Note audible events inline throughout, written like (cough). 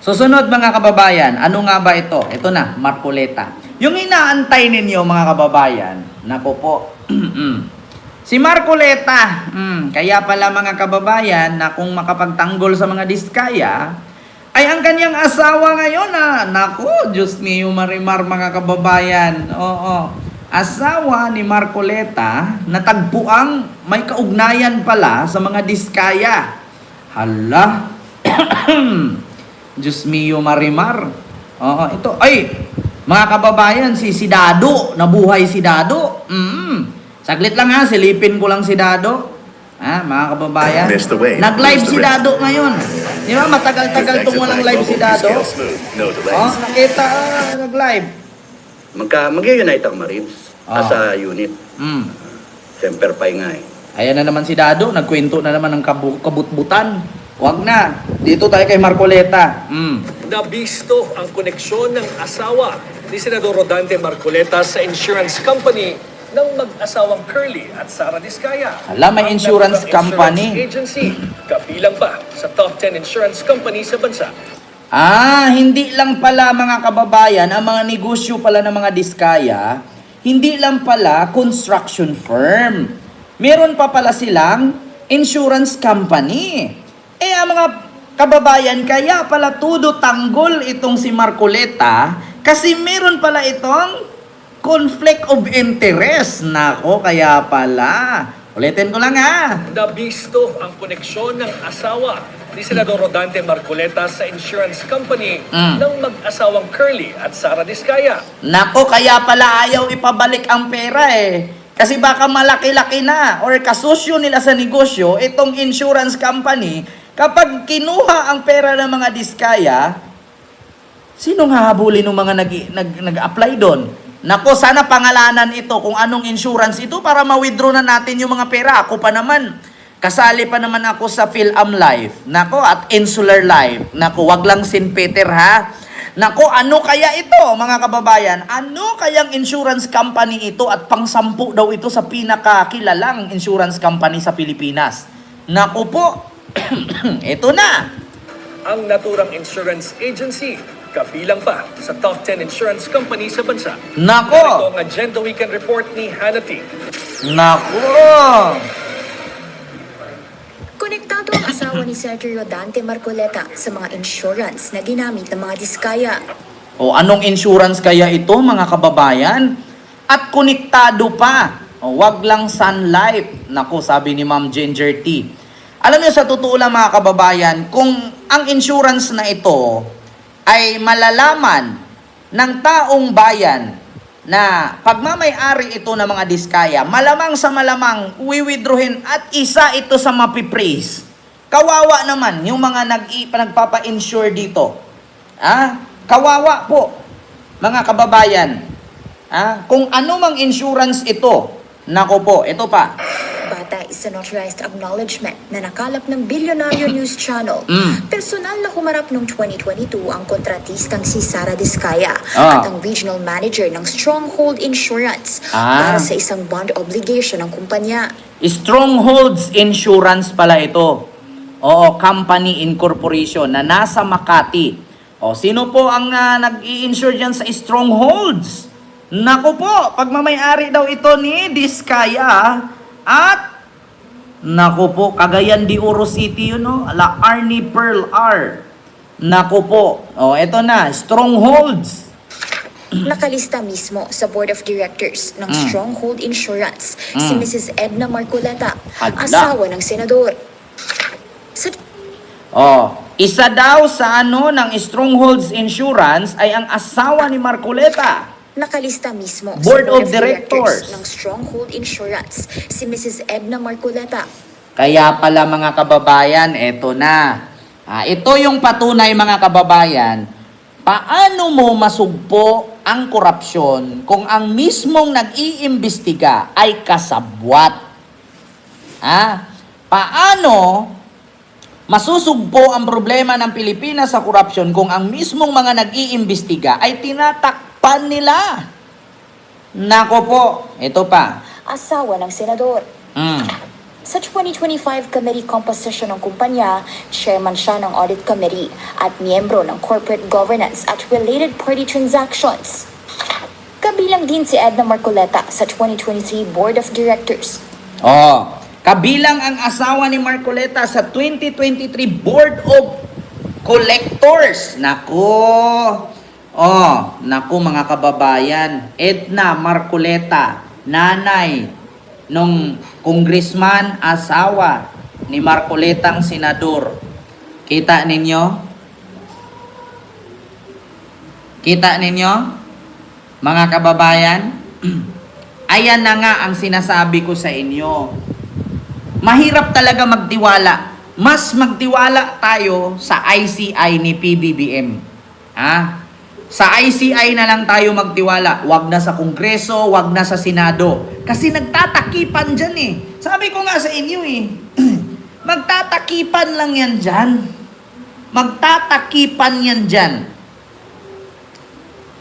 Susunod mga kababayan, ano nga ba ito? Ito na, Marcoleta. Yung inaantay ninyo mga kababayan, nako po. (clears throat) si Marcoleta, mm, kaya pala mga kababayan na kung makapagtanggol sa mga diskaya, ay ang kanyang asawa ngayon na, nako, Diyos niyo marimar mga kababayan. Oo, asawa ni Marcoleta na tagpuang may kaugnayan pala sa mga diskaya. Hala, (clears throat) Diyos mio marimar. Oo, ito. Ay, mga kababayan, si si Dado, nabuhay si Dado. Mm. Saglit lang ha, silipin ko lang si Dado. Ha, mga kababayan. Missed the wave. Nag-live si. Dado ngayon. Di ba, matagal-tagal itong walang live si Dado. No Oh, nakita, ah, nag-live. Magka, mag-unite ang Marines Ah. sa unit. Mm. Semper Pi nga eh. Ayan na naman si Dado, nagkwento na naman ng kabu- kabutbutan. Wag na. Dito tayo kay Marcoleta. Mm. Nabisto ang koneksyon ng asawa ni Senador Rodante Marcoleta sa insurance company ng mag-asawang Curly at Sara Diskaya. Hala, may insurance company. Insurance agency, kabilang pa sa top 10 insurance company sa bansa. Ah, hindi lang pala mga kababayan, ang mga negosyo pala ng mga diskaya, hindi lang pala construction firm. Meron pa pala silang insurance company. Eh, ang mga kababayan, kaya pala tudo tanggol itong si Marcoleta kasi meron pala itong conflict of interest. Nako, kaya pala. Ulitin ko lang ha. Nabisto ang koneksyon ng asawa ni Senador Rodante Marcoleta sa insurance company Mm. ng mag-asawang Curly at Sara Diskaya. Nako, kaya pala ayaw ipabalik ang pera eh. Kasi baka malaki-laki na or kasosyo nila sa negosyo, itong insurance company, kapag kinuha ang pera ng mga diskaya, sinong hahabulin ng mga nag, nag, nag-apply doon? Nako, sana pangalanan ito kung anong insurance ito para ma-withdraw na natin yung mga pera. Ako pa naman, kasali pa naman ako sa PhilAm Life. Nako, at Insular Life. Nako, wag lang St. Peter ha. Nako, ano kaya ito mga kababayan? Ano kayang insurance company ito at pangsampu daw ito sa pinakakilalang insurance company sa Pilipinas? Nako po, (coughs) ito na. Ang naturang insurance agency, kabilang pa sa top 10 insurance company sa bansa. Ito Nako, ang Agenda Weekend Report ni Hannity. nako. Konektado ang asawa ni Sergio Dante Marcoleta sa mga insurance na ginamit ng mga diskaya. O anong insurance kaya ito mga kababayan? At konektado pa. O wag lang Sun Life. Nako, sabi ni Ma'am Ginger T. Alam niyo sa totoo lang mga kababayan, kung ang insurance na ito ay malalaman ng taong bayan na pagmamay-ari ito ng mga diskaya, malamang sa malamang wiwithdrawin at isa ito sa mapipraise. Kawawa naman yung mga nag nagpapa-insure dito. Ah, kawawa po, mga kababayan. Ah, kung ano mang insurance ito, nako po, ito pa. Batay sa notarized acknowledgement na nakalap ng Bilyonaryo News Channel. Mm. Personal na humarap noong 2022 ang kontratistang si Sara Diskaya Ah. at ang regional manager ng Stronghold Insurance Ah. para sa isang bond obligation ng kumpanya. Strongholds Insurance pala ito. Oo, company incorporation na nasa Makati. O, sino po ang ah, nag-i-insure dyan sa Strongholds? Nako po, pagmamayari daw ito ni Diskaya at Nako po, Cagayan de Oro City yun no? La Arnie Pearl R. Nako po. O, eto na, Strongholds. (clears throat) Nakalista mismo sa Board of Directors ng Mm. Stronghold Insurance si Mm. Mrs. Edna Marcoleta, Hala. asawa ng senador. Sa Oh, isa daw sa ano ng Strongholds Insurance ay ang asawa ni Marcoleta. Nakalista mismo Board sa of Directors. ng Stronghold Insurance si Mrs. Edna Marcoleta. Kaya pala mga kababayan, eto na. Ah, ito yung patunay mga kababayan. Paano mo masugpo ang korupsyon kung ang mismong nag-iimbestiga ay kasabwat? Ah, paano masusugpo ang problema ng Pilipinas sa korupsyon kung ang mismong mga nag-iimbestiga ay tinatakpan nila? Nako po, ito pa. Asawa ng senador. Mm. Sa 2025 committee composition ng kumpanya, chairman siya ng audit committee at miyembro ng corporate governance at related party transactions. Kabilang din si Edna Marcoleta sa 2023 board of directors. Oh, kabilang ang asawa ni Marcoleta sa 2023 Board of Collectors. Nako. Oh, nako mga kababayan. Edna Marcoleta, nanay nung congressman asawa ni Marcoletang senador. Kita ninyo? Kita ninyo? Mga kababayan? (clears throat) Ayan na nga ang sinasabi ko sa inyo. Mahirap talaga magtiwala. Mas magtiwala tayo sa ICI ni PBBM. Ha? Sa ICI na lang tayo magtiwala. Wag na sa Kongreso, wag na sa Senado. Kasi nagtatakipan dyan eh. Sabi ko nga sa inyo eh. (clears throat) magtatakipan lang yan dyan. Magtatakipan yan dyan.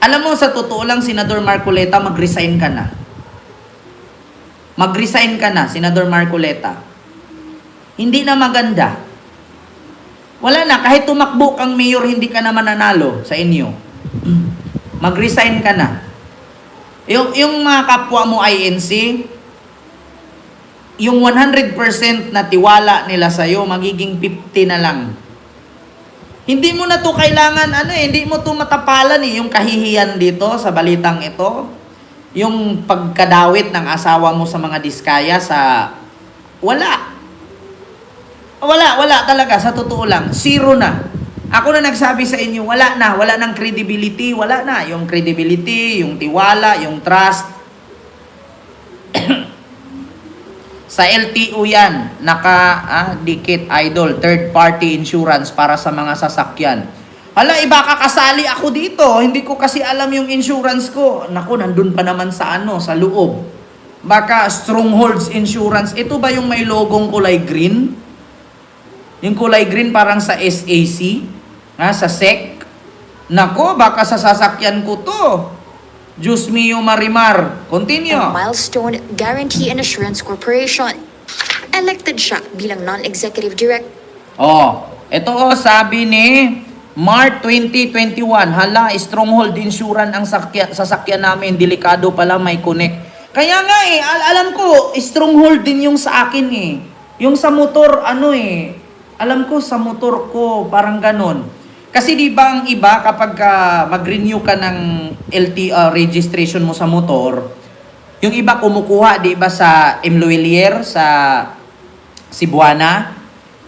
Alam mo, sa totoo lang, Senador Marcoleta, mag-resign ka na. Mag-resign ka na, Senador Marcoleta. Hindi na maganda. Wala na, kahit tumakbo kang mayor, hindi ka na mananalo sa inyo. Mag-resign ka na. Yung, yung mga kapwa mo INC, yung 100% na tiwala nila sa'yo, magiging 50 na lang. Hindi mo na to kailangan, ano eh, hindi mo to matapalan eh, yung kahihiyan dito sa balitang ito. Yung pagkadawit ng asawa mo sa mga diskaya sa... Wala. Wala, wala talaga, sa totoo lang. Zero na. Ako na nagsabi sa inyo, wala na, wala ng credibility, wala na. Yung credibility, yung tiwala, yung trust. (clears throat) Sa LTO yan, naka ah, dikit idol, third party insurance para sa mga sasakyan. Hala, iba kakasali ako dito. Hindi ko kasi alam yung insurance ko. Naku, nandun pa naman sa ano, sa loob. Baka Strongholds Insurance. Ito ba yung may logong kulay green? Yung kulay green parang sa SAC? Ha, sa SEC? Nako, baka sa sasakyan ko to. Diyos mio marimar. Continue. ng Milestone Guarantee and Assurance Corporation. Elected siya bilang non-executive director Oh, ito oh, sabi ni March 2021, hala, stronghold insurance ang sakya, sasakyan namin, delikado pala may connect. Kaya nga eh, al- alam ko, stronghold din yung sa akin eh. Yung sa motor, ano eh, alam ko sa motor ko, parang ganon. Kasi di ba ang iba, kapag ah, mag-renew ka ng LTR registration mo sa motor, yung iba kumukuha, di ba, sa M. Luelier, sa Cebuana.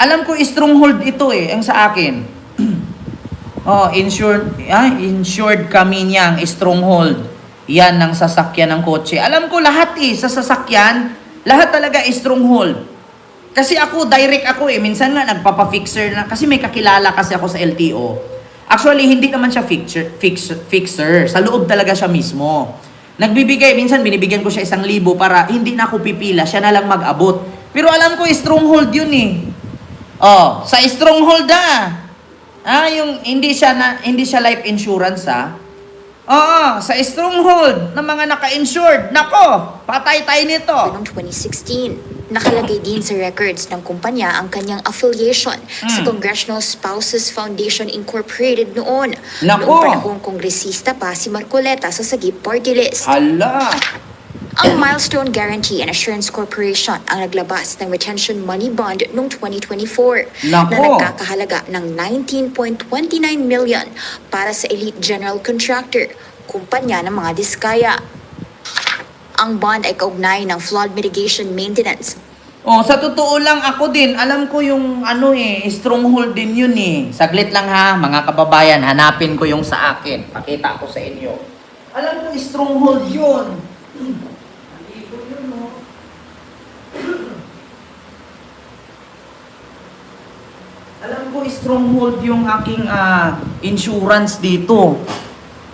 Alam ko, stronghold ito eh, ang sa akin. (clears throat) oh, insured, ah, insured kami niyang stronghold. Yan ng sasakyan ng kotse. Alam ko lahat eh, sa sasakyan, lahat talaga stronghold. Kasi ako, direct ako eh. Minsan nga, nagpapa-fixer na. Kasi may kakilala kasi ako sa LTO. Actually, hindi naman siya fixer, fix, fixer. Sa loob talaga siya mismo. Nagbibigay, minsan binibigyan ko siya isang libo para hindi na ako pipila, siya na lang mag-abot. Pero alam ko, stronghold yun eh. Oh, sa stronghold ah. Ah, yung hindi siya na hindi siya life insurance ah. Oo, sa stronghold ng mga naka-insured. Nako, patay tayo nito. noong 2016. Nakalagay din sa records ng kumpanya ang kanyang affiliation sa Hmm. Congressional Spouses Foundation Incorporated noon. Nako! Noong panahong kongresista pa si Marcoleta sa Sagip Party List. Hala. Ang Milestone Guarantee and Assurance Corporation ang naglabas ng retention money bond noong 2024 Nako! na nagkakahalaga ng 19.29 million para sa Elite General Contractor, kumpanya ng mga diskaya. Ang bond ay kaugnay ng flood mitigation maintenance Oh, sa totoo lang ako din, alam ko yung ano eh, stronghold din yun eh. Saglit lang ha, mga kababayan, hanapin ko yung sa akin. Pakita ko sa inyo. Alam ko stronghold yun. (clears throat) Alam ko stronghold yung aking ah, insurance dito.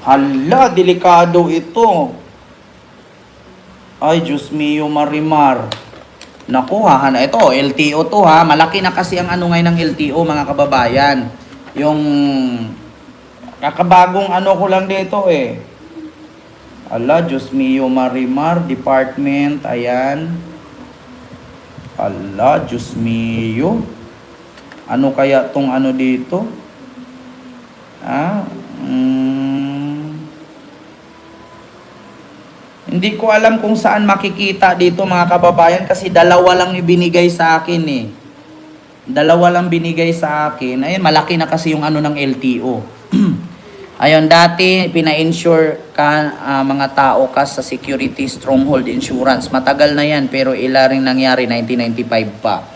Hala, delikado ito. Ay, Diyos mio, Marimar. Naku, ha, na ito, LTO to ha. Malaki na kasi ang ano ngayon ng LTO, mga kababayan. Yung kakabagong ano ko lang dito eh. Ala, Diyos mio, Marimar, department, ayan. Ala, Diyos mio. Ano kaya tong ano dito? Ah, mm, hindi ko alam kung saan makikita dito mga kababayan kasi dalawa lang ibinigay sa akin eh. Dalawa lang binigay sa akin. Ayun, malaki na kasi yung ano ng LTO. (clears throat) Ayun, dati pina-insure ka ah, mga tao ka sa Security Stronghold Insurance. Matagal na yan pero ila rin nangyari 1995 pa.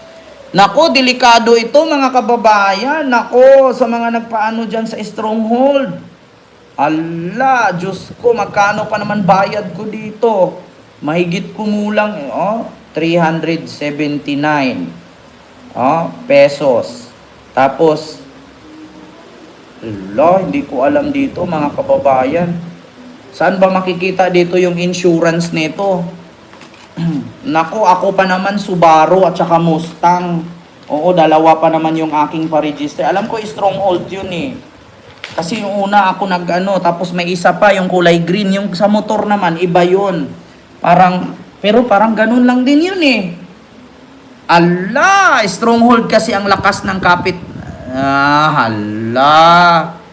Nako, delikado ito mga kababayan. Nako, sa mga nagpaano dyan sa Stronghold. Ala, Diyos ko, magkano pa naman bayad ko dito? Mahigit kumulang, eh, oh, 379 oh, pesos. Tapos, ala, hindi ko alam dito mga kababayan. Saan ba makikita dito yung insurance nito? (clears throat) Nako, ako pa naman Subaru at saka Mustang. Oo, dalawa pa naman yung aking pa-register. Alam ko, stronghold yun eh. Kasi yung una ako nag-ano, tapos may isa pa yung kulay green. Yung sa motor naman, iba yun. Parang, pero parang ganun lang din yun eh. Ala, stronghold kasi ang lakas ng kapit. Ah, hala.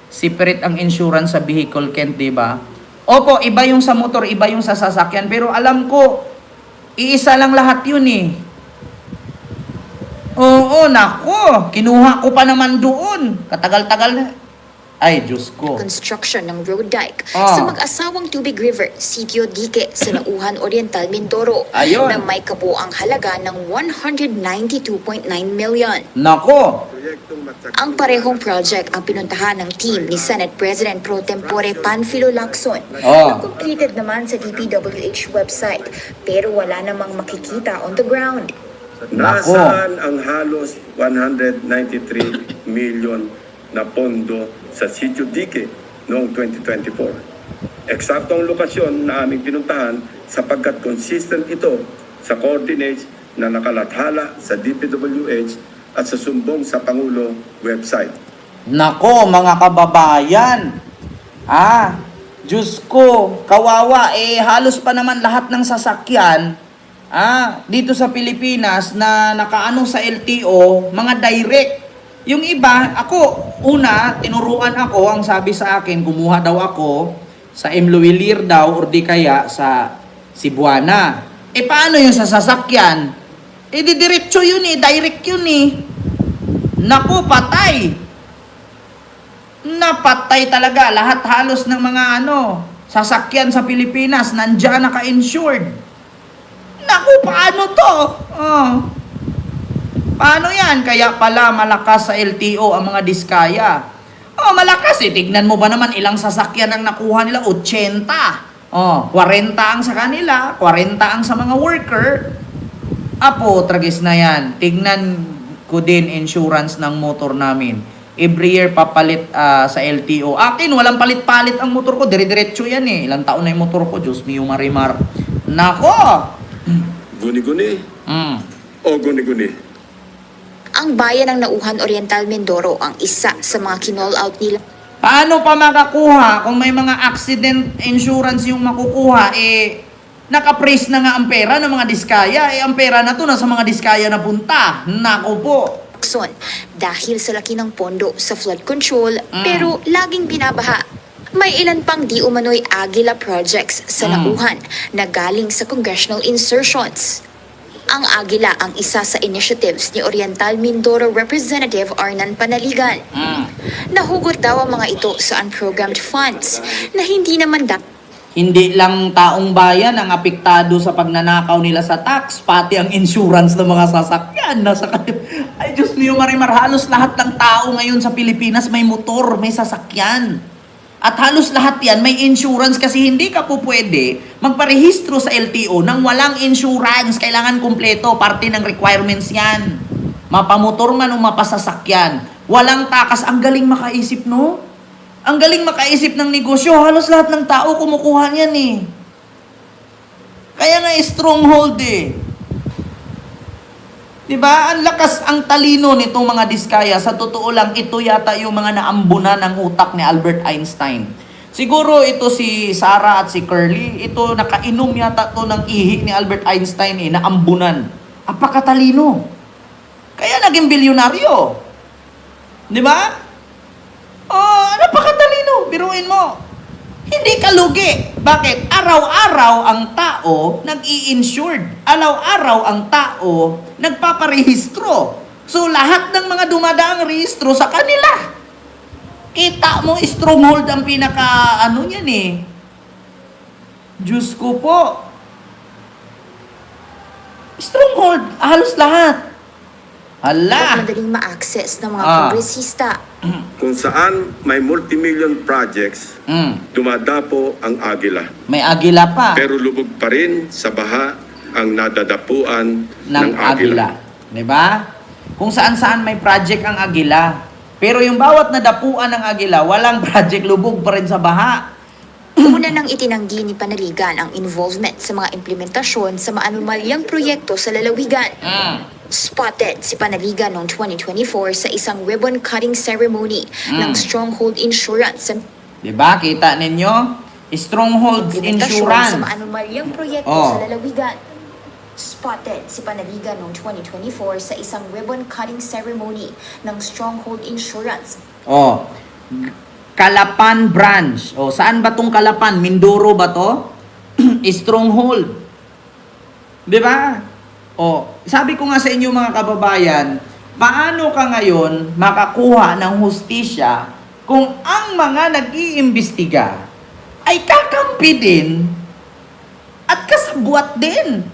Separate ang insurance sa vehicle, Kent, di ba? Opo, iba yung sa motor, iba yung sa sasakyan. Pero alam ko, iisa lang lahat yun eh. Oo, nako. Kinuha ko pa naman doon. Katagal-tagal. Ay, Diyos ko. Construction ng road dike Ah. sa mag-asawang Tubig River, Sitio Dique, sa Nauhan Oriental, Mindoro Ayun. na may kabuang halaga ng 192.9 million. Nako. Ang parehong project ang pinuntahan ng team ni Senate President Pro Tempore Panfilo Lacson Oh. na completed naman sa DPWH website pero wala namang makikita on the ground. Nako. Nasaan ang halos 193 million na pondo sa Sitio Dique noong 2024? Eksakto ang lokasyon na aming pinuntahan sapagkat consistent ito sa coordinates na nakalathala sa DPWH at sa sumbong sa Pangulo website. Nako, mga kababayan. Ah, Diyos ko, kawawa, eh halos pa naman lahat ng sasakyan ah, dito sa Pilipinas na nakaano sa LTO, mga direct. Yung iba, ako, una, tinuruan ako, ang sabi sa akin, kumuha daw ako sa M. Luwilir daw, or di kaya sa Cebuana. Eh paano yung sa sasakyan? Eh di diretso yun eh, direct yun eh. Naku, patay. Napatay talaga lahat halos ng mga ano, sasakyan sa Pilipinas nandiyan naka-insured. Naku, paano to? Oh. Paano yan? Kaya pala malakas sa LTO ang mga diskaya. Oh, malakas eh. Tignan mo ba naman ilang sasakyan ang nakuha nila? 80. Oh, 40 ang sa kanila, 40 ang sa mga worker. Apo, tragis na yan. Tignan ko din insurance ng motor namin. Every year papalit ah, sa LTO. Akin, walang palit-palit ang motor ko. Dire-diretso yan eh. Ilang taon na yung motor ko. Diyos mio marimar. Nako! Guni-guni Mm. o guni-guni? Ang bayan ng Nauhan Oriental Mindoro ang isa sa mga kinall out nila Paano pa makakuha kung may mga accident insurance yung makukuha, eh, nakapraise na nga ang pera ng mga diskaya. Eh, ang pera na to nasa mga diskaya na punta. Nako po. Lacson dahil sa laki ng pondo sa flood control Mm. pero laging binabaha. May ilan pang di umano'y Agila projects sa Mm. Nauhan na galing sa congressional insertions. Ang Agila ang isa sa initiatives ni Oriental Mindoro Representative Arnan Panaligan. Mm. Nahugot daw ang mga ito sa unprogrammed funds na hindi naman dapat Hindi lang taong bayan ang apektado sa pagnanakaw nila sa tax, pati ang insurance ng mga sasakyan. Nasa kanila. Ay, Diyos mio, Marimar, halos lahat ng tao ngayon sa Pilipinas may motor, may sasakyan. At halos lahat yan may insurance kasi hindi ka po pwede magparehistro sa LTO nang walang insurance. Kailangan kumpleto, parte ng requirements yan. Mapamotor man o mapasasakyan. Walang takas. Ang galing makaisip, no? Ang galing makaisip ng negosyo. Halos lahat ng tao kumukuha niyan eh. Kaya nga stronghold eh. 'Di ba? Ang lakas ang talino nitong mga diskaya. Sa totoo lang, ito yata yung mga naambunan ng utak ni Albert Einstein. Siguro ito si Sarah at si Curly, ito nakainom yata to ng ihi ni Albert Einstein eh, naambunan. Apakatalino. Kaya naging bilyonaryo. Di ba? Oh, napakatalino. Biruin mo. Hindi ka lugi. Bakit? Araw-araw ang tao nag-i-insured. Araw-araw ang tao nagpaparehistro. So, lahat ng mga dumadaang rehistro sa kanila. Kita mo, stronghold ang pinaka, ano yan eh. Diyos ko po. Stronghold, halos lahat. At Hala. madaling ma-access ng mga Ah. kongresista. (clears throat) Kung saan may multimillion projects, Mm, dumadapo ang agila. may agila pa Pero lubog pa rin sa baha ang nadadapuan ng ng, agila. agila. Di ba? Kung saan-saan may project ang agila. Pero yung bawat nadapuan ng agila, walang (laughs) project lubog pa rin sa baha. Una nang itinanggi ni Panaligan ang involvement sa mga implementasyon sa maanumalyang proyekto sa lalawigan. Mm. Spotted si Panaligan noong 2024 sa isang ribbon-cutting ceremony ng Stronghold Insurance sa Di ba? Kita ninyo? Stronghold Insurance. sa maanumalyang proyekto Oh. sa lalawigan. Spotted si Panaligan noong 2024 sa isang ribbon-cutting ceremony ng Stronghold Insurance Oh. Kalapan branch. Oh, saan ba tong Kalapan? Mindoro ba to? (clears throat) Stronghold. 'Di ba? Oh, sabi ko nga sa inyo mga kababayan, paano ka ngayon makakuha ng hustisya kung ang mga nag-iimbestiga ay kakampi din at kasabwat din?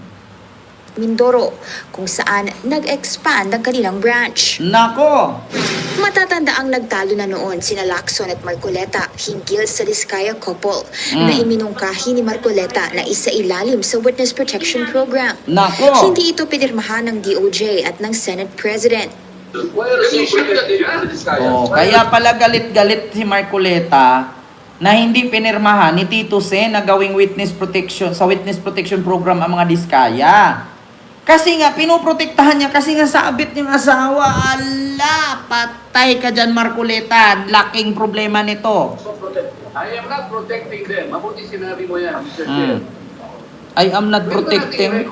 Mindoro, kung saan nag-expand ang kanilang branch. Nako, Matatanda ang nagtalo na noon sina Lacson at Marcoleta hinggil sa Diskaya couple na iminungkahi ni Marcoleta na isa ilalim sa Witness Protection Program. nako. Hindi ito pinirmahan ng DOJ at ng Senate President. Oh, kaya pala galit-galit si Marcoleta na hindi pinirmahan ni Tito Sen na gawing witness protection sa witness protection program ang mga diskaya. Kasi nga pinoprotektahan niya kasi nga sabit yung asawa. Ala, patay ka diyan Marcoleta. Laking problema nito. I am not protecting them. Mabuti sinabi mo yan, Mr. Mm. Chair. I am not protecting.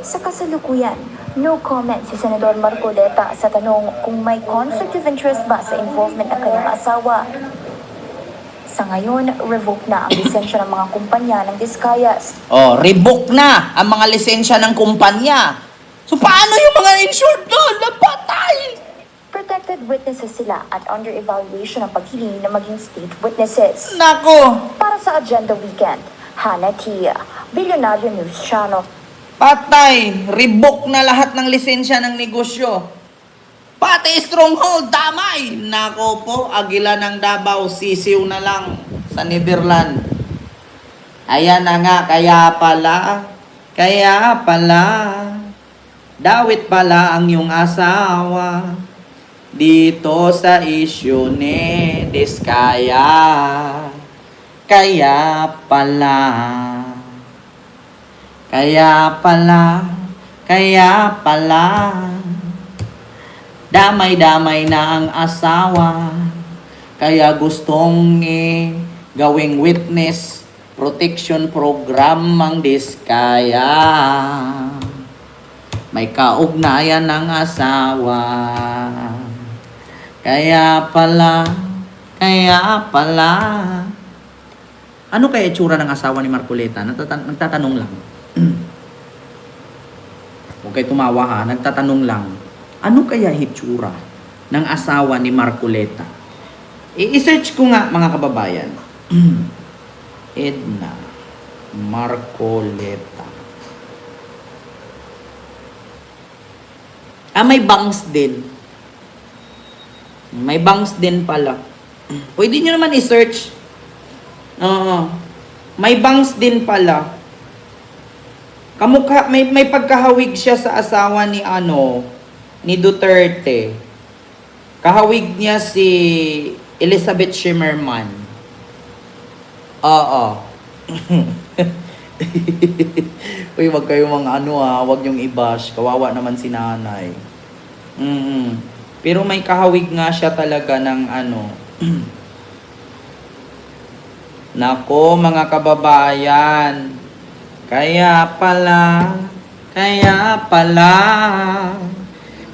Sa kasalukuyan, no comment si Senador Marcoleta sa tanong kung may conflict of interest ba sa involvement ng kanyang asawa. Sa ngayon, revoke na ang lisensya ng mga kumpanya ng Discayas. Oh, revoke na ang mga lisensya ng kumpanya. So paano yung mga insured doon? Napatay! Protected witnesses sila at under evaluation ang paghiling na maging state witnesses. Nako, Para sa Agenda Weekend, Hannah Tia, Billionaire News Channel. Patay! Revoke na lahat ng lisensya ng negosyo. Pati stronghold, damay! Nako po, Agila ng Davao, sisiw na lang sa Netherlands. Ayan na nga, kaya pala, kaya pala, dawit pala ang iyong asawa dito sa isyu ni Diskaya. Kaya pala, kaya pala, kaya pala, damay-damay na ang asawa, kaya gustong eh, gawing witness protection program ang diskaya. May kaugnayan ng asawa. Kaya pala, kaya pala. Ano kaya itsura ng asawa ni Marcoleta? Nagtatan- nagtatanong lang. (clears throat) Huwag kayo tumawa ha, nagtatanong lang. Ano kaya hitsura ng asawa ni Marcoleta? I-search ko nga mga kababayan. (clears throat) Edna Marcoleta. Ah, may bangs din. May bangs din pala. (clears throat) Pwede nyo naman i-search. Oo. May bangs din pala. Kamukha, may, may pagkahawig siya sa asawa ni ano, ni Duterte. Kahawig niya si Elizabeth Shimmerman. Oo. (laughs) Uy, wag kayo mga ano ah, wag yung i-bash. Kawawa naman si nanay. mm Pero may kahawig nga siya talaga ng ano. (clears throat) Nako, mga kababayan. Kaya pala, Kaya pala,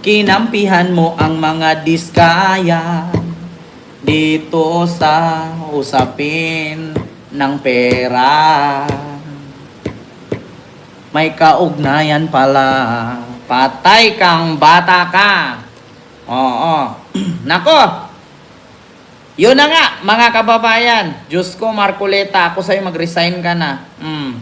kinampihan mo ang mga diskaya dito sa usapin ng pera. May kaugnayan pala. Patay kang bata ka. Oo. (clears throat) Nako, yun na nga, mga kababayan. Diyos ko, Marcoleta, ako sa'yo mag-resign ka na. Mm.